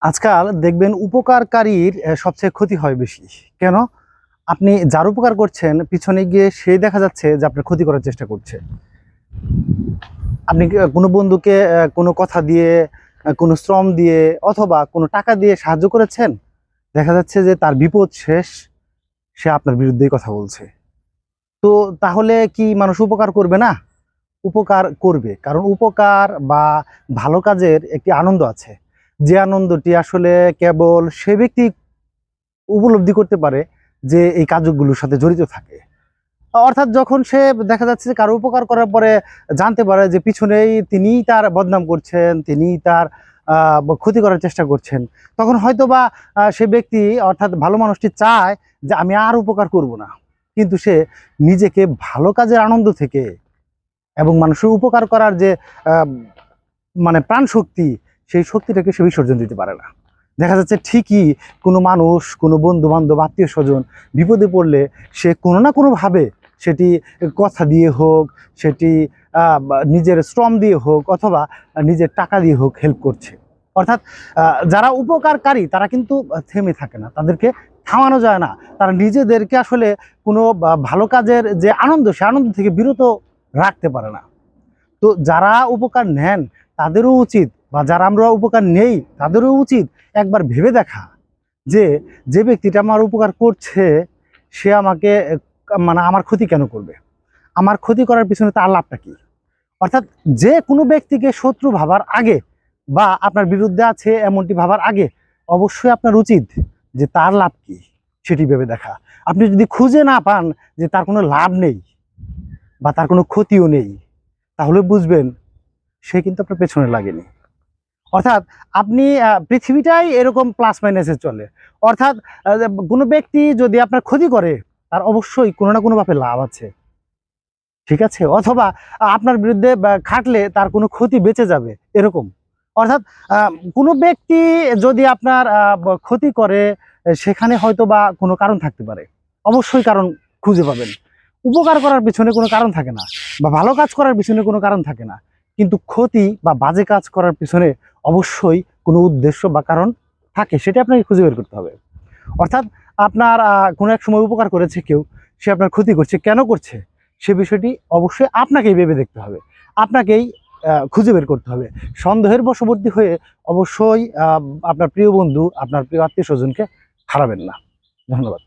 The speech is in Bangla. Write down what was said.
আজকাল দেখবেন উপকারকারীর সবচেয়ে ক্ষতি হয় বেশি। কেন? আপনি যার উপকার করছেন, পিছনে গিয়ে সে দেখা যাচ্ছে যে আপনার ক্ষতি করার চেষ্টা করছে। আপনি কোনো বন্ধুকে কোনো কথা দিয়ে কোনো শ্রম দিয়ে অথবা কোনো টাকা দিয়ে সাহায্য করেছেন? দেখা যাচ্ছে যে তার বিপদ শেষ, সে আপনার বিরুদ্ধেই কথা বলছে। তো তাহলে কি মানুষ উপকার করবে না? উপকার করবে। কারণ উপকার বা ভালো কাজের একটি আনন্দ আছে। যে আনন্দটি আসলে কেবল সে ব্যক্তি উপলব্ধি করতে পারে যে এই কাজগুলোর সাথে জড়িত থাকে। অর্থাৎ যখন সে দেখা যাচ্ছে যে কারও উপকার করার পরে জানতে পারে যে পিছনেই তিনিই তার বদনাম করছেন তিনিই তার ক্ষতি করার চেষ্টা করছেন, তখন হয়তো বা সে ব্যক্তি অর্থাৎ ভালো মানুষটি চায় যে আমি আর উপকার করব না। কিন্তু সে নিজেকে ভালো কাজের আনন্দ থেকে এবং মানুষের উপকার করার যে মানে প্রাণ শক্তি সেই শক্তিটাকে সে বিসর্জন দিতে পারে না। দেখা যাচ্ছে ঠিকই কোনো মানুষ, কোনো বন্ধু বান্ধব আত্মীয় স্বজন বিপদে পড়লে সে কোনো না কোনোভাবে সেটি কথা দিয়ে হোক, সেটি নিজের শ্রম দিয়ে হোক অথবা নিজের টাকা দিয়ে হোক হেল্প করছে। অর্থাৎ যারা উপকারকারী তারা কিন্তু থেমে থাকে না, তাদেরকে থামানো যায় না। তারা নিজেদেরকে আসলে কোনো ভালো কাজের যে আনন্দ, সে আনন্দ থেকে বিরত রাখতে পারে না। তো যারা উপকার নেন তাদেরও উচিত বা যারা আমরা উপকার নেই, তাদেরও উচিত একবার ভেবে দেখা যে যে ব্যক্তিটা আমার উপকার করছে, সে আমাকে মানে আমার ক্ষতি কেন করবে? আমার ক্ষতি করার পিছনে তার লাভটা কী? অর্থাৎ যে কোনো ব্যক্তিকে শত্রু ভাবার আগে বা আপনার বিরুদ্ধে আছে এমনটি ভাবার আগে অবশ্যই আপনার উচিত যে তার লাভ কি, সেটি ভেবে দেখা। আপনি যদি খুঁজে না পান যে তার কোনো লাভ নেই বা তার কোনো ক্ষতিও নেই, তাহলে বুঝবেন সে কিন্তু আপনার পেছনে লাগেনি। অর্থাৎ আপনি পৃথিবীটাই এরকম প্লাস মাইনাসে চলে। অর্থাৎ কোনো ব্যক্তি যদি আপনার ক্ষতি করে, তার অবশ্যই কোনো না কোনোভাবে লাভ আছে। ঠিক আছে? অথবা আপনার বিরুদ্ধে খাটলে তার কোনো ক্ষতি বেঁচে যাবে, এরকম। অর্থাৎ কোনো ব্যক্তি যদি আপনার ক্ষতি করে সেখানে হয়তো বা কোনো কারণ থাকতে পারে। অবশ্যই কারণ খুঁজে পাবেন। উপকার করার পিছনে কোনো কারণ থাকে না, বা ভালো কাজ করার পিছনে কোনো কারণ থাকে না। কিন্তু ক্ষতি বা বাজে কাজ করার পিছনে অবশ্যই কোনো উদ্দেশ্য বা কারণ থাকে, সেটা আপনাকে খুঁজে বের করতে হবে। অর্থাৎ আপনার কোনো এক সময় উপকার করেছে কেউ, সে আপনার ক্ষতি করছে, কেন করছে, সে বিষয়টি অবশ্যই আপনাকেই ভেবে দেখতে হবে। আপনাকেই খুঁজে বের করতে হবে। সন্দেহের বশবর্তী হয়ে অবশ্যই আপনার প্রিয় বন্ধু, আপনার প্রিয় আত্মীয় স্বজনকে হারাবেন না। ধন্যবাদ।